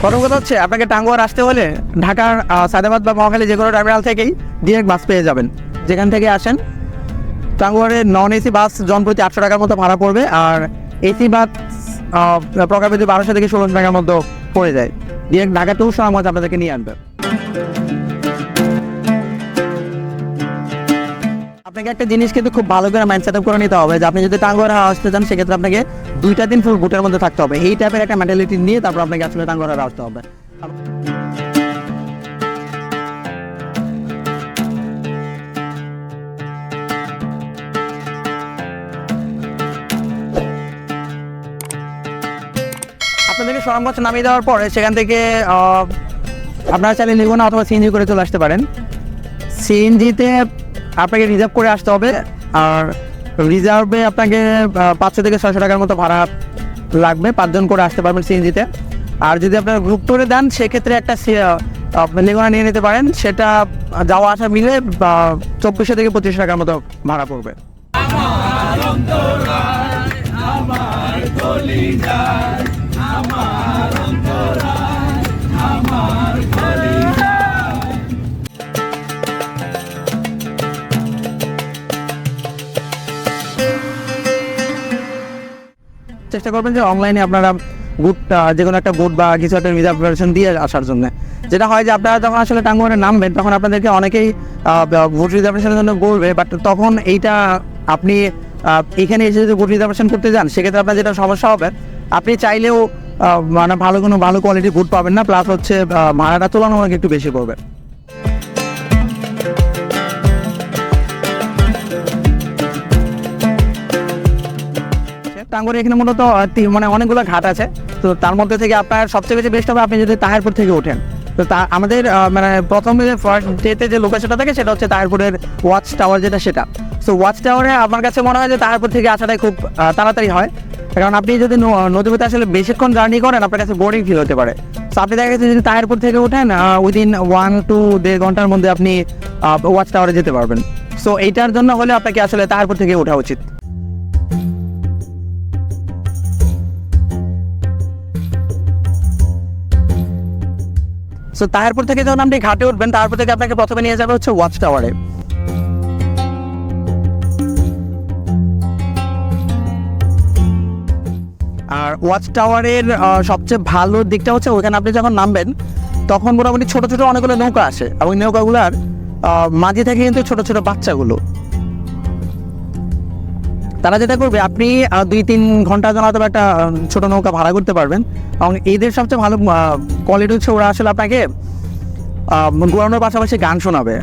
প্রথম কথা হচ্ছে আপনাকে টাঙ্গুয়ার আসতে হলে ঢাকার আহ, সায়দাবাদ বা মহাখালী যে কোনো টার্মিনাল থেকেই ডিরেক্ট বাস পেয়ে যাবেন। যেখান থেকে আসেন টাঙ্গুয়ারে নন এসি বাস জনপ্রতি আটশো টাকার মতো ভাড়া পড়বে আর এসি বাস প্রকারভেদে বারোশো থেকে ষোলোশো টাকার মতো পড়ে যায়। ডিরেক্ট ঢাকা টু সময় আপনাদেরকে নিয়ে আনবে আপনাকে একটা জিনিস কিন্তু খুব ভালো করে মাইন্ড সেট আপ করে নিতে হবে যে আপনি যদি টাঙ্গুয়ারে আসতে চান, সেক্ষেত্রে আপনাকে দুইটা দিন ফুল বুটের মধ্যে থাকতে হবে। এই টাইপের একটা মেন্টালিটি নিয়ে তারপর আপনাকে আসলে টাঙ্গুয়ারে আসতে হবে। আপনাদেরকে সরমগঞ্জ নামিয়ে দেওয়ার পরে সেখান থেকে আপনারা চাইলে নিগুনা অথবা সিএনজি করে চলে আসতে পারেন। সিএনজিতে আপনাকে রিজার্ভ করে আসতে হবে। আর রিজার্ভে আপনাকে পাঁচশো থেকে ছয়শো টাকার মতো ভাড়া লাগবে। পাঁচজন করে আসতে পারবেন সিএনজিতে আর যদি আপনারা গ্রুপ ট্যুরে দেন, সেক্ষেত্রে একটা লেগুনা নিয়ে নিতে পারেন। সেটা যাওয়া আসা মিলে চব্বিশশো থেকে পঁচিশশো টাকার মতো ভাড়া পড়বে। চেষ্টা করবেন যে অনলাইনে আপনারা বুট যে কোনো একটা গুড বা কিছু একটা রিজার্ভেশন দিয়ে আসার জন্য। যেটা হয় যে আপনারা যখন আসলে টাঙ্গুয়ারে নামবেন, তখন আপনাদেরকে অনেকেই বুট রিজার্ভেশনের জন্য বলবে বাট তখন এইটা আপনি এখানে এসে যদি বুট রিজার্ভেশন করতে যান, সেক্ষেত্রে আপনার যেটা সমস্যা হবে, আপনি চাইলেও মানে ভালো কোনো, ভালো কোয়ালিটি গুড পাবেন না প্লাস হচ্ছে ভাড়াটা তুলনামূলক একটু বেশি পড়বে। টাঙ্গুয়ার এখানে মূলত মানে অনেকগুলো ঘাট আছে। তো তার মধ্যে থেকে আপনার সবচেয়ে বেশি বেস্ট হবে আপনি যদি তাহেরপুর থেকে ওঠেন। তো তা, আমাদের মানে প্রথম যে ফার্স্ট ডেতে যে লোকেশনটা থাকে সেটা হচ্ছে তাহেরপুরের ওয়াচ টাওয়ার যেটা সেটা। তো ওয়াচ টাওয়ারে আমার কাছে মনে হয় যে তাহেরপুর থেকে আসাটাই খুব তাড়াতাড়ি হয়। কারণ আপনি যদি নদীপথে আসলে বেশিক্ষণ জার্নি করেন, আপনার কাছে বোরিং ফিল হতে পারে। তো আপনি দেখা গেছে যদি তাহেরপুর থেকে ওঠেন উইদিন ওয়ান টু দেড় ঘণ্টার মধ্যে আপনি ওয়াচ টাওয়ারে যেতে পারবেন। সো এইটার জন্য হলে আপনাকে আসলে তাহেরপুর থেকে ওঠা উচিত। সো তাহেরপুর থেকে যখন আপনি ঘাটে উঠবেন, তারপর থেকে আপনাকে প্রথমে নিয়ে যাবে হচ্ছে ওয়াচ টাওয়ারে আর ওয়াচ টাওয়ারের সবচেয়ে ভালো দিকটা হচ্ছে ওখানে আপনি যখন নামবেন, তখন মোটামুটি ছোট ছোট অনেকগুলো নৌকা আসে। ওই নৌকাগুলার মাঝে থেকে কিন্তু ছোট ছোট বাচ্চাগুলো। তারা যেটা করবে, আপনি দুই তিন ঘণ্টার জন্য হয়তো একটা ছোটো নৌকা ভাড়া করতে পারবেন। এবং এদের সবচেয়ে ভালো কোয়ালিটি হচ্ছে ওরা আসলে আপনাকে ঘোরানোর পাশাপাশি গান শোনাবে।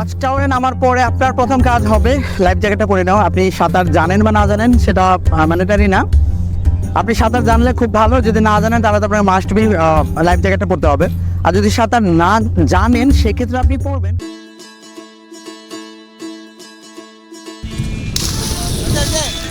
ওয়াচ টাওয়ারে নামার পরে আপনার প্রথম কাজ হবে লাইফ জ্যাকেটটা পরে নেওয়া আপনি সাঁতার জানেন বা না জানেন, সেটা ম্যান্ডেটারি না। আপনি সাঁতার জানলে খুব ভালো, যদি না জানেন তাহলে তো আপনার মাস্ট বি লাইফ জ্যাকেটটা পরতে হবে। আর যদি সাঁতার না জানেন, সেক্ষেত্রে আপনি পড়বেন বুট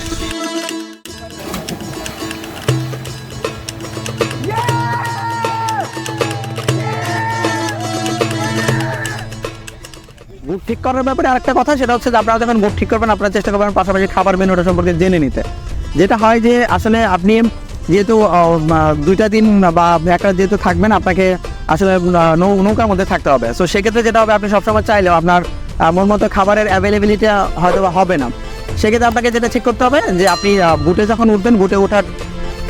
ঠিক করার ব্যাপারে আরেকটা কথা, সেটা হচ্ছে যে আপনারা যখন বুট ঠিক করবেন, আপনারা চেষ্টা করবেন পাশাপাশি খাবার মেনুটা সম্পর্কে জেনে নিতে। যেটা হয় যে আসলে আপনি যেহেতু দুইটা দিন বা একটা যেহেতু থাকবেন, আপনাকে আসলে নৌকার মধ্যে থাকতে হবে। সো সেক্ষেত্রে যেটা হবে, আপনি সবসময় চাইলেও আপনার মন মতো খাবারের অ্যাভেলেবিলিটি হয়তো হবে না। সেক্ষেত্রে আপনাকে যেটা ঠিক করতে হবে, যে আপনি বুটে যখন উঠবেন, বুটে ওঠার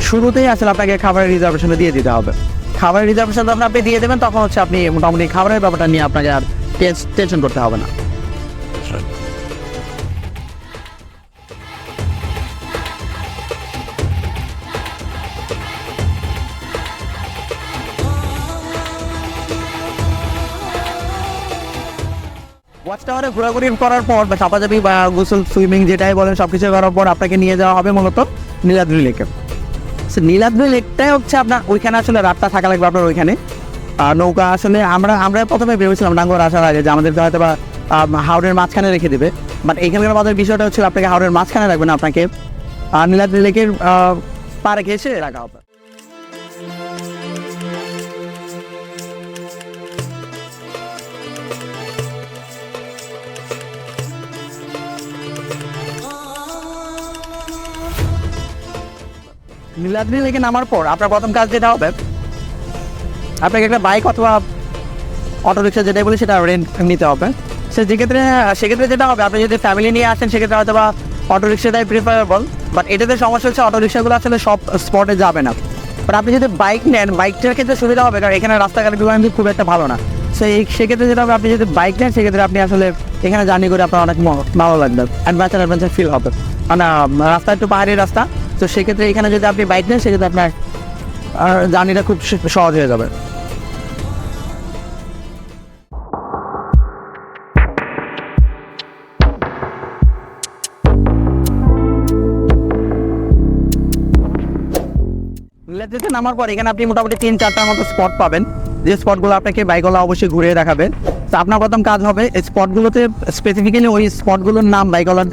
শুরুতেই আসলে আপনাকে খাবারের রিজার্ভেশনে দিয়ে দিতে হবে। খাবারের রিজার্ভেশন যখন আপনি দিয়ে দেবেন, তখন হচ্ছে আপনি মোটামুটি খাবারের ব্যাপারটা নিয়ে আপনাকে আর টেনশন করতে হবে না। ওয়াচ টাওয়ারে ঘোরাঘুরি করার পর বা চাপাচাপি বা গোসল সুইমিং যেটাই বলেন সব কিছু করার পর আপনাকে নিয়ে যাওয়া হবে মূলত নীলাদ্রি লেকে। নীলাদ্রি লেকটাই হচ্ছে আপনার ওইখানে আসলে রাতটা থাকা লাগবে আপনার ওইখানে। নৌকা আসলে আমরা আমরা প্রথমে ভেবেছিলাম ডাঙ্গর আসার আগে যে আমাদেরকে হয়তো বা হাওড়ের মাঝখানে রেখে দেবে। বাট এখানকার আমাদের বিষয়টা হচ্ছে আপনাকে হাওড়ের মাঝখানে রাখবেন আপনাকে নীলাদ্রি লেকের পাড়ে ঘেসে রাখা হবে। নীলাদ্রি লেকে নামার পর আপনার প্রথম কাজ যেটা হবে আপনাকে একটা বাইক অথবা অটো রিক্সা যেটাই বলি সেটা রেন্ট নিতে হবে। সে যেক্ষেত্রে, সেক্ষেত্রে যেটা হবে, আপনি যদি ফ্যামিলি নিয়ে আসেন, সেক্ষেত্রে হয়তো বা অটো রিক্সাটাই প্রিফারেবল বাট এটাতে সমস্যা হচ্ছে অটো রিক্সাগুলো আসলে সব স্পটে যাবে না। বাট আপনি যদি বাইক নেন বাইকটার ক্ষেত্রে সুবিধা হবে, কারণ এখানে রাস্তাঘাটগুলো কিন্তু খুব একটা ভালো না। সো এই সেক্ষেত্রে যেটা হবে, আপনি যদি বাইক নেন, সেক্ষেত্রে আপনি আসলে এখানে জার্নি করে আপনার অনেক ভালো লাগবে। অ্যাডভেঞ্চার অ্যাডভেঞ্চার ফিল হবে। মানে রাস্তা একটু পাহাড়ি রাস্তা, তো সেক্ষেত্রে এখানে যদি আপনি বাইক নেন, সেক্ষেত্রে আপনার জার্নিটা খুব সহজ হয়ে যাবে। লেজাতে নামার পর এখানে আপনি মোটামুটি তিন, চারটার মতো স্পট পাবেন। যে স্পটগুলো আপনাকে বাইকওয়ালা অবশ্যই ঘুরিয়ে দেখাবে। তো আপনার প্রথম কাজ হবে, এই স্পটগুলোতে স্পেসিফিক্যালি ওই স্পটগুলোর নাম বাইকওয়ালার,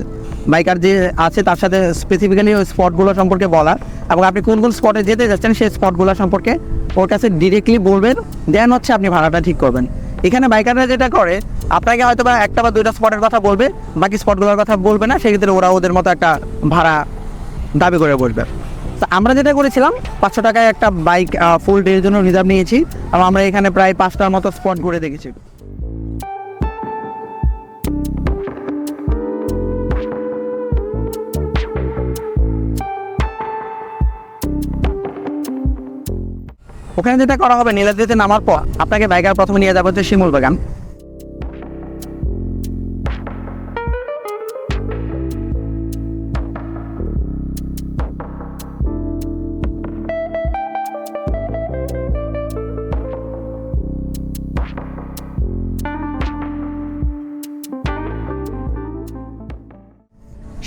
বাইকার যে আছে তার সাথে স্পেসিফিক্যালি ওই স্পটগুলো সম্পর্কে বলা। এবং আপনি কোন কোন স্পটে যেতে যাচ্ছেন সেই স্পটগুলো সম্পর্কে ওর কাছে ডিরেক্টলি বলবেন দেন হচ্ছে আপনি ভাড়াটা ঠিক করবেন। এখানে বাইকাররা যেটা করে, আপনাকে হয়তো বা একটা বা দুইটা স্পটের কথা বলবে, বাকি স্পটগুলোর কথা বলবে না, সেক্ষেত্রে ওরা ওদের মতো একটা ভাড়া দাবি করে বলবে। আমরা যেটা করেছিলাম, পাঁচশো টাকায় একটা বাইক ফুল ডের জন্য রিজার্ভ নিয়েছি এবং আমরা এখানে প্রায় পাঁচটার মতো স্পট ঘুরে দেখেছি। ওখানে যেটা করা হবে, নীলাদ্রিতে নামার পর আপনাকে বাইকার প্রথমে নিয়ে যাব হচ্ছে শিমুল বাগান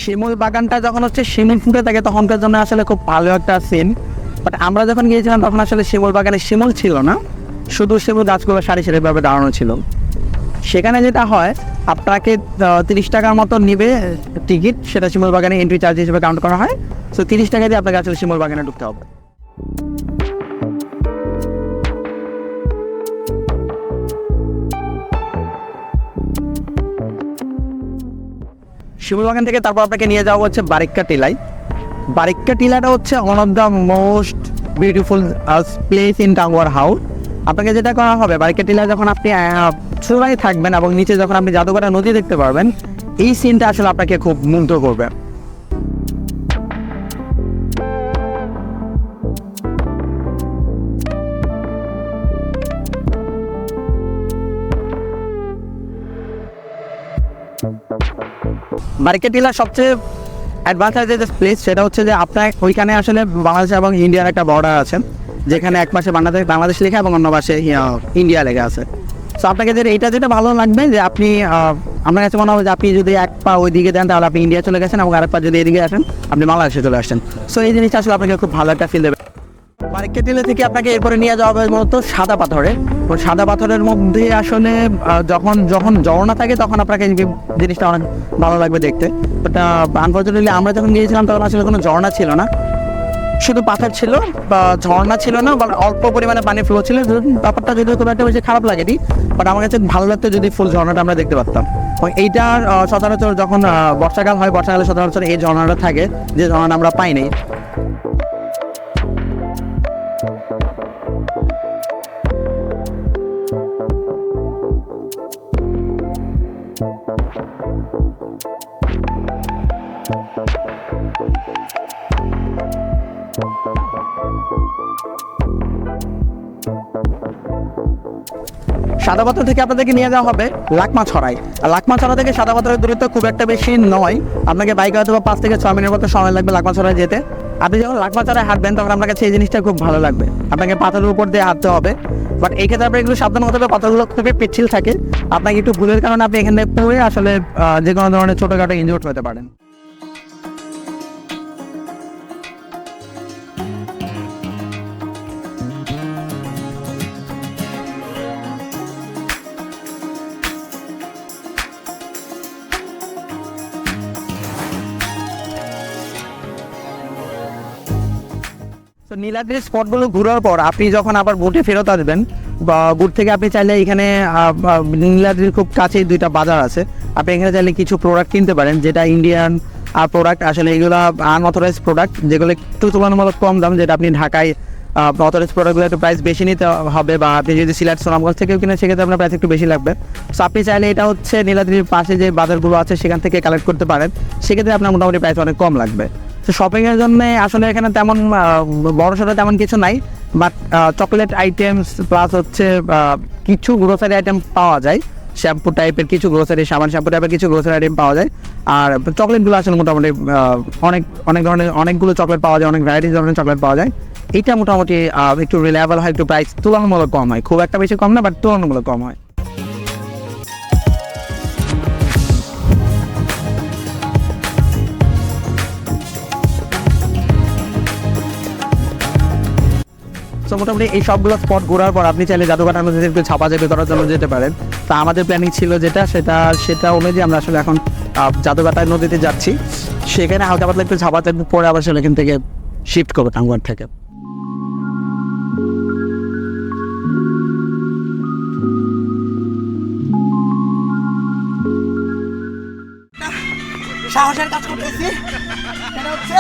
শিমুল বাগানটা যখন হচ্ছে শিমুল ফুটে থাকে, তখনকার জন্য আসলে খুব ভালো একটা সিন বাট আমরা যখন গিয়েছিলাম, তখন আসলে শিমুল বাগানে শিমুল ছিল না। শুধু শিমুল গাছগুলো সারি সারিভাবে দাঁড়ানো ছিল। সেখানে যেটা হয়, আপনাকে তিরিশ টাকার মতো নিবে টিকিট সেটা শিমুল বাগানে এন্ট্রি চার্জ হিসেবে কাউন্ট করা হয়। সো তিরিশ টাকা দিয়ে আপনাকে আসলে শিমুল বাগানে ঢুকতে হবে। শিমুল বাগান থেকে তারপর আপনাকে নিয়ে যাওয়া হচ্ছে বারিক্কা টিলাই। বারিক্কা টিলাটা হচ্ছে one of the most beautiful place in Tanguar house আপনাকে যেটা করা হবে, বারিক্কা টিলা যখন আপনি চূড়ায় থাকবেন এবং নিচে যখন আপনি জাদুঘরা নদী দেখতে পারবেন, এই সিনটা আসলে আপনাকে খুব মুগ্ধ করবে। টিলার সবচেয়ে অ্যাডভান্টেজ যে প্লেস সেটা হচ্ছে যে আপনার ওইখানে আসলে বাংলাদেশ এবং ইন্ডিয়ার একটা বর্ডার আছে, যেখানে এক পাশে বাংলাদেশ বাংলাদেশ লেখা এবং অন্য পাশে ইন্ডিয়া লেখা আছে। সো আপনাকে যে এটা যেটা ভালো লাগবে যে আপনি আমার কাছে মনে হবে যে আপনি যদি এক পা ওই দিকে দেন তাহলে আপনি ইন্ডিয়া চলে গেছেন এবং আরেক পা যদি এদিকে আসেন, আপনি বাংলাদেশে চলে আসেন সো এই জিনিসটা আসলে আপনাকে খুব ভালো একটা ফিল দেবে। মার্কেট টিলা থেকে আপনাকে এরপরে নিয়ে যাওয়া হবে মূলত সাদা পাথরে সাদা পাথরের মধ্যে আসলে যখন যখন ঝর্ণা থাকে তখন আপনাকে জিনিসটা অনেক ভালো লাগবে দেখতে। বাট আনফর্চুনেটলি আমরা যখন গিয়েছিলাম তখন আসলে কোনো ঝর্ণা ছিল না। শুধু পাথর ছিল বা ঝর্ণা ছিল না, বা অল্প পরিমাণে পানি ফ্লো ছিল। ব্যাপারটা যদি খুব একটা বেশি খারাপ লাগেনি বাট আমার কাছে ভালো লাগতো যদি ফুল ঝর্ণাটা আমরা দেখতে পারতাম। এবং এইটার সচরাচর যখন বর্ষাকাল হয়, বর্ষাকালে সচরাচর এই ঝর্ণাটা থাকে, যে ঝর্ণা আমরা পাই নাই সাদা পাথর থেকে আপনাদেরকে নিয়ে যাওয়া হবে লাকমা ছড়াই। আর লাকমা ছড়া থেকে সাদা পাথরের দূরত্ব খুব একটা বেশি নয়। আপনাকে বাইকে হয়তো পাঁচ থেকে ছয় মিনিটের মতো সময় লাগবে লাকমা ছড়ায় যেতে। আপনি যখন লাকমা ছড়ায় হাঁটবেন, তখন আপনার কাছে এই জিনিসটা খুব ভালো লাগবে। আপনাকে পাথরের উপর দিয়ে হাঁটতে হবে। বাট এই ক্ষেত্রে আপনাকে একটু সাবধান হতে হবে, পাথরগুলো খুবই পিচ্ছিল থাকে। আপনাকে একটু ভুলের কারণে আপনি এখানে পড়ে আসলে যে কোনো ধরনের ছোটোখাটো ইনজোর্ড হতে পারেন। নীলাদ্রির স্পটগুলো ঘোরার পর আপনি যখন আবার বোটে ফেরত আসবেন, বা বোট থেকে আপনি চাইলে এখানে নীলাদ্রির খুব কাছেই দুইটা বাজার আছে। আপনি এখানে চাইলে কিছু প্রোডাক্ট কিনতে পারেন, যেটা ইন্ডিয়ান প্রোডাক্ট আসলে এগুলো আনঅথরাইজ প্রোডাক্ট যেগুলো একটু তুলনামূলক কম দাম, যেটা আপনি ঢাকায় অথরাইজ প্রোডাক্টগুলো একটু প্রাইস বেশি নিতে হবে, বা আপনি যদি সিলেট সোনামগঞ্জ থেকেও কিনে সেক্ষেত্রে আপনার প্রাইস একটু বেশি লাগবে। সো আপনি চাইলে এটা হচ্ছে নীলাদ্রির পাশে যে বাজারগুলো আছে, সেখান থেকে কালেক্ট করতে পারেন। সেক্ষেত্রে আপনার মোটামুটি প্রাইস অনেক কম লাগবে। তো শপিংয়ের জন্য আসলে এখানে তেমন বড় সড়ো তেমন কিছু নাই বাট চকলেট আইটেমস প্লাস হচ্ছে কিছু গ্রোসারি আইটেম পাওয়া যায়। শ্যাম্পু টাইপের কিছু গ্রোসারি সাবান শ্যাম্পু টাইপের কিছু গ্রোসারি আইটেম পাওয়া যায়। আর চকলেটগুলো আসলে মোটামুটি অনেক অনেক ধরনের, অনেকগুলো চকলেট পাওয়া যায়, অনেক ভ্যারাইটিস ধরনের চকলেট পাওয়া যায়। এটা মোটামুটি একটু রিলায়েবল হয়, একটু প্রাইস তুলনামূলক কম হয়। খুব একটা বেশি কম না বাট তুলনামূলক কম হয়। সো মোটামুটি এই সবগুলো স্পট ঘোরার পর আপনি চাইলে জাদুঘাটার মধ্যে একটু ছাপা যাবে করার জন্য যেতে পারেন। তা আমাদের প্ল্যানিং ছিল যেটা, সেটা সেটা অনুযায়ী আমরা আসলে এখন জাদুঘাটার নদীতে যাচ্ছি। সেখানে হালকা পাতলা একটু ছাপা চাপবে পরে আবার আসলে এখান থেকে শিফট করব টাঙ্গুয়ার থেকে। সাহসের কাজ করতেছি। হচ্ছে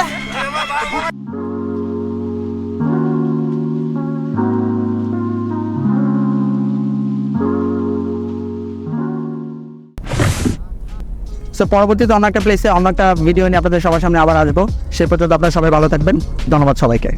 সো পরবর্তীতে অন্য একটা প্লেসে অন্য একটা ভিডিও নিয়ে আপনাদের সবার সামনে আবার আসব। সে পর্যন্ত আপনারা সবাই ভালো থাকবেন। ধন্যবাদ সবাইকে।